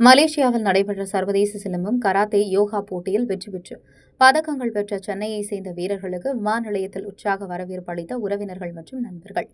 மலேசியாவில் நடைபெற்ற சர்வதேச சிலம்பம் கராத்தே யோகா போட்டியில் வெற்றி பெற்று பதக்கங்கள் பெற்ற சென்னையை சேர்ந்த வீரர்களுக்கு விமான நிலையத்தில் உற்சாக வரவேற்பு அளித்த உறவினர்கள் மற்றும் நண்பர்கள்.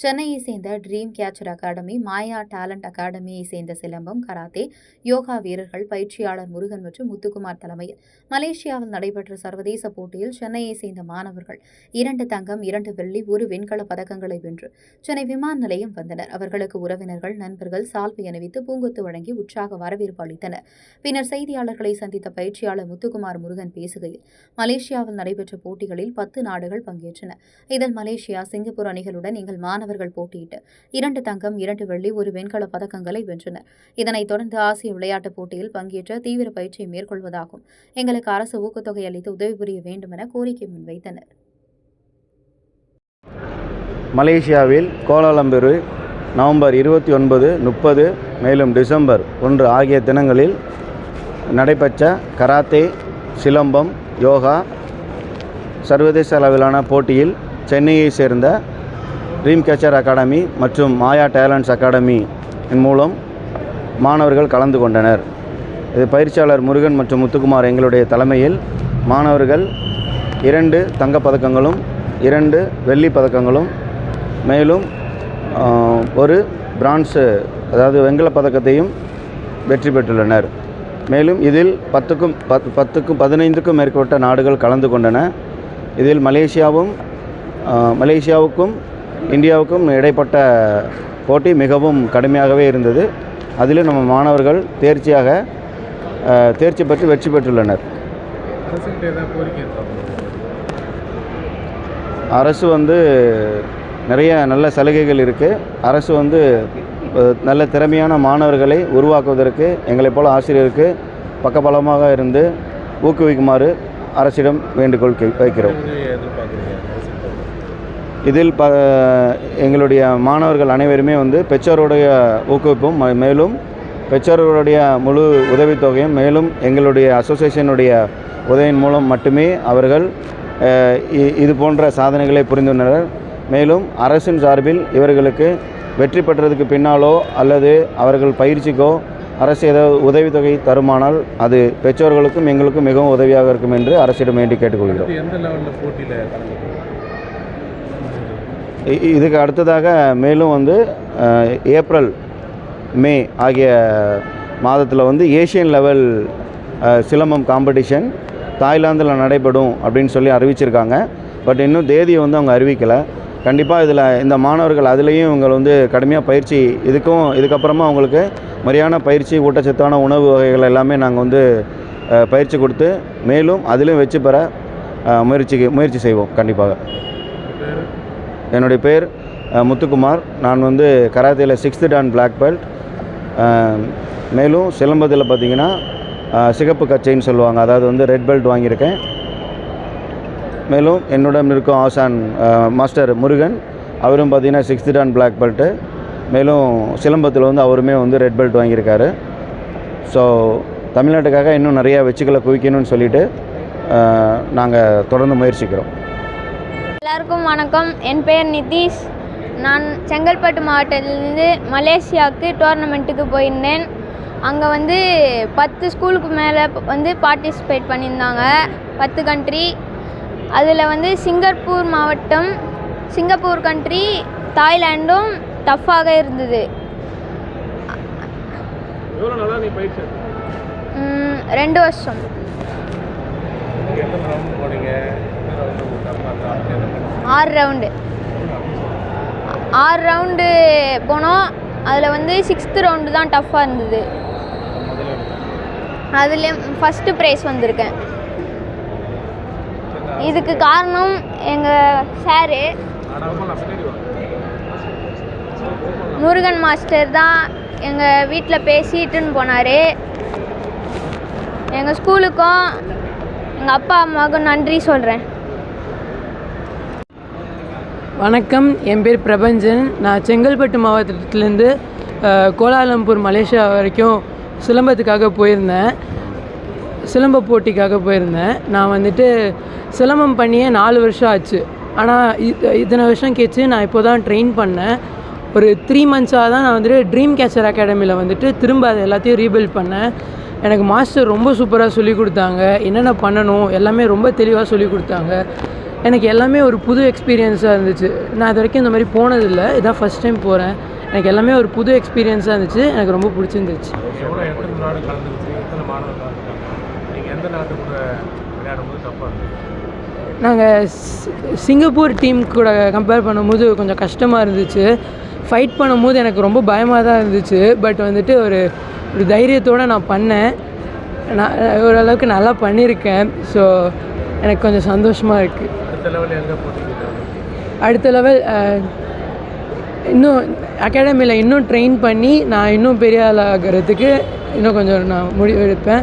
சென்னையை சேர்ந்த dream catcher academy Maya talent அகாடமியை சேர்ந்த சிலம்பம் கராத்தே யோகா வீரர்கள் பயிற்சியாளர் முருகன் மற்றும் முத்துக்குமார் தலைமையில் மலேசியாவில் நடைபெற்ற சர்வதேச போட்டியில் சென்னையை சேர்ந்த மாணவர்கள் இரண்டு தங்கம் இரண்டு வெள்ளி ஒரு வெண்கல பதக்கங்களை வென்று சென்னை விமான நிலையம் வந்தனர். அவர்களுக்கு உறவினர்கள் நண்பர்கள் சால்வை அணிவித்து பூங்கொத்து வழங்கி உற்சாக வரவேற்பு அளித்தனர். பின்னர் செய்தியாளர்களை சந்தித்த பயிற்சியாளர் முத்துக்குமார் முருகன் பேசுகையில் மலேசியாவில் நடைபெற்ற போட்டிகளில் பத்து நாடுகள் பங்கேற்றன. இதில் மலேசியா சிங்கப்பூர் அணிகளுடன் எங்கள் மாணவர்கள் போட்டியிட்டு இரண்டு தங்கம் இரண்டு வெள்ளி ஒரு வெண்கல பதக்கங்களை வென்றனர் இதனைத் தொடர்ந்து ஆசிய விளையாட்டுப் போட்டியில் பங்கேற்ற தீவிர பயிற்சியை மேற்கொள்வதாகும். எங்களுக்கு அரசு ஊக்கத்தொகை அளித்து உதவி புரிய வேண்டுமென கோரிக்கை முன்வைத்தனர். மலேசியாவில் கோலாலம்பூரில் நவம்பர் இருபத்தி ஒன்பது முப்பது மேலும் டிசம்பர் ஒன்று ஆகிய தினங்களில் நடைபெற்ற கராத்தே சிலம்பம் யோகா சர்வதேச அளவிலான போட்டியில் சென்னையை சேர்ந்த ட்ரீம் கேச்சர் அகாடமி மற்றும் மாயா டேலண்ட்ஸ் அகாடமி மூலம் மாணவர்கள் கலந்து கொண்டனர். இது பயிற்சியாளர் முருகன் மற்றும் முத்துக்குமார் எங்களுடைய தலைமையில் மாணவர்கள் இரண்டு தங்கப் பதக்கங்களும் இரண்டு வெள்ளி பதக்கங்களும் மேலும் ஒரு பிரான்ஸு அதாவது வெண்கலப் பதக்கத்தையும் வெற்றி பெற்றுள்ளனர். மேலும் இதில் பத்துக்கும் பத் பத்துக்கும் பதினைந்துக்கும் மேற்பட்ட நாடுகள் கலந்து கொண்டன. இதில் மலேசியாவும் மலேசியாவுக்கும் இந்தியாவுக்கும் இடைப்பட்ட போட்டி மிகவும் கடுமையாகவே இருந்தது. அதிலும் நம்ம மாணவர்கள் தேர்ச்சியாக தேர்ச்சி பெற்று வெற்றி பெற்றுள்ளனர். அரசு வந்து நிறைய நல்ல சலுகைகள் இருக்குது அரசு வந்து நல்ல திறமையான மாணவர்களை உருவாக்குவதற்கு எங்களைப் போல ஆசிரியருக்கு பக்கபலமாக இருந்து ஊக்குவிக்குமாறு அரசிடம் வேண்டுகோள் வைக்கிறோம். இதில் ப எங்களுடைய மாணவர்கள் அனைவருமே வந்து பெற்றோருடைய ஊக்குவிப்பும் மேலும் பெற்றோர்களுடைய முழு உதவித்தொகையும் மேலும் எங்களுடைய அசோசியேஷனுடைய உதவியின் மூலம் மட்டுமே அவர்கள் இ- இது போன்ற சாதனைகளை புரிந்துள்ளனர். மேலும் அரசின் சார்பில் இவர்களுக்கு வெற்றி பெற்றதுக்கு பின்னாலோ அல்லது அவர்கள் பயிற்சிக்கோ அரசு ஏதாவது உதவித்தொகை தருமானால் அது பெற்றோர்களுக்கும் எங்களுக்கும் மிகவும் உதவியாக இருக்கும் என்று அரசிடம் வேண்டி கேட்டுக்கொள்கிறோம். இதுக்கு அடுத்ததாக மேலும் வந்து ஏப்ரல் மே ஆகிய மாதத்தில் வந்து ஏஷியன் லெவல் சிலம்பம் காம்படிஷன் தாய்லாந்தில் நடைபெறும் அப்படின்னு சொல்லி அறிவிச்சிருக்காங்க. பட் இன்னும் தேதியை வந்து அவங்க அறிவிக்கலை. கண்டிப்பாக இதில் இந்த மாணவர்கள் அதுலேயும் இவங்க வந்து கடுமையாக பயிற்சி இதுக்கும் இதுக்கப்புறமா அவங்களுக்கு முறையான பயிற்சி ஊட்டச்சத்தான உணவு வகைகள் எல்லாமே நாங்கள் வந்து பயிற்சி கொடுத்து மேலும் அதிலும் வெற்றி பெற முயற்சிக்கு முயற்சி செய்வோம் கண்டிப்பாக. என்னுடைய பேர் முத்துக்குமார். நான் வந்து கராத்தேயில் சிக்ஸ்த்து டான் பிளாக் பெல்ட். மேலும் சிலம்பத்தில் பார்த்தீங்கன்னா சிகப்பு கச்சைன்னு சொல்லுவாங்க. அதாவது வந்து ரெட் பெல்ட் வாங்கியிருக்கேன். மேலும் என்னுடன் இருக்கும் ஆசான் மாஸ்டர் முருகன். அவரும் பார்த்திங்கன்னா சிக்ஸ்த்து டான் பிளாக் பெல்ட்டு மேலும் சிலம்பத்தில் வந்து அவருமே வந்து ரெட் பெல்ட் வாங்கியிருக்காரு. ஸோ தமிழ்நாட்டுக்காக இன்னும் நிறையா வெச்சுக்களை குவிக்கணும்னு சொல்லிட்டு நாங்கள் தொடர்ந்து முயற்சிக்கிறோம். எல்லாருக்கும் வணக்கம். என் பெயர் நிதிஷ். நான் செங்கல்பட்டு மாவட்டத்திலிருந்து மலேசியாவுக்கு டோர்னமெண்ட்டுக்கு போயிருந்தேன். அங்கே வந்து பத்து ஸ்கூலுக்கு மேலே வந்து பார்ட்டிசிபேட் பண்ணியிருந்தாங்க. பத்து கண்ட்ரி அதில் வந்து சிங்கப்பூர் மாவட்டம் சிங்கப்பூர் கண்ட்ரி தாய்லாண்டும் டஃப்பாக இருந்தது. ரெண்டு வருஷம். ஆறு ரவுண்டு ஆறு ரவுண்டு போனோம். அதில் வந்து சிக்ஸ்த்து ரவுண்டு தான் டஃப்பாக இருந்தது. முதல்ல எடுத்தேன். அதில் ஃபஸ்ட்டு ப்ரைஸ் வந்திருக்கேன். இதுக்கு காரணம் எங்கள் சாரு. முருகன் மாஸ்டர் தான் எங்கள் வீட்டில் பேசிட்டுன்னு போனார். எங்கள் ஸ்கூலுக்கும் எங்கள் அப்பா அம்மாவுக்கும் நன்றி சொல்கிறேன் வணக்கம். என் பேர் பிரபஞ்சன். நான் செங்கல்பட்டு மாவட்டத்துலேருந்து கோலாலம்பூர் மலேசியா வரைக்கும் சிலம்பத்துக்காக போயிருந்தேன். சிலம்ப போட்டிக்காக போயிருந்தேன். நான் வந்துட்டு சிலம்பம் பண்ணியே நாலு வருஷம் ஆச்சு. ஆனால் இத்தனை வருஷம் கேச்சு நான் இப்போ தான் ட்ரெயின் பண்ணேன். ஒரு த்ரீ மந்த்ஸாக தான் நான் வந்துட்டு ட்ரீம் கேச்சர் அகாடமியில் வந்துட்டு திரும்ப அதை எல்லாத்தையும் ரீபில்ட் பண்ணேன். எனக்கு மாஸ்டர் ரொம்ப சூப்பராக சொல்லிக் கொடுத்தாங்க. என்னென்ன பண்ணணும்? எல்லாமே ரொம்ப தெளிவாக சொல்லிக் கொடுத்தாங்க. எனக்கு எல்லாமே ஒரு புது எக்ஸ்பீரியன்ஸாக இருந்துச்சு. நான் இது வரைக்கும் இந்த மாதிரி போனதில்லை. இதான் ஃபஸ்ட் டைம் போகிறேன் எனக்கு எல்லாமே ஒரு புது எக்ஸ்பீரியன்ஸாக இருந்துச்சு. எனக்கு ரொம்ப பிடிச்சிருந்துச்சு. எந்த நாட்டு கூட விளையாடும் போது தப்பாக இருந்தது நாங்கள் சிங்கப்பூர் டீம் கூட கம்பேர் பண்ணும்போது கொஞ்சம் கஷ்டமாக இருந்துச்சு. ஃபைட் பண்ணும்போது எனக்கு ரொம்ப பயமாக தான் இருந்துச்சு. பட் வந்துட்டு ஒரு ஒரு தைரியத்தோடு நான் பண்ணேன். நான் ஓரளவுக்கு நல்லா பண்ணியிருக்கேன். ஸோ எனக்கு கொஞ்சம் சந்தோஷமாக இருக்குது அடுத்த லெவல் இன்னும் அகாடமியில் இன்னும் ட்ரெயின் பண்ணி நான் இன்னும் பெரிய ஆள் ஆகிறதுக்கு இன்னும் கொஞ்சம் நான் முடிவு எடுப்பேன்.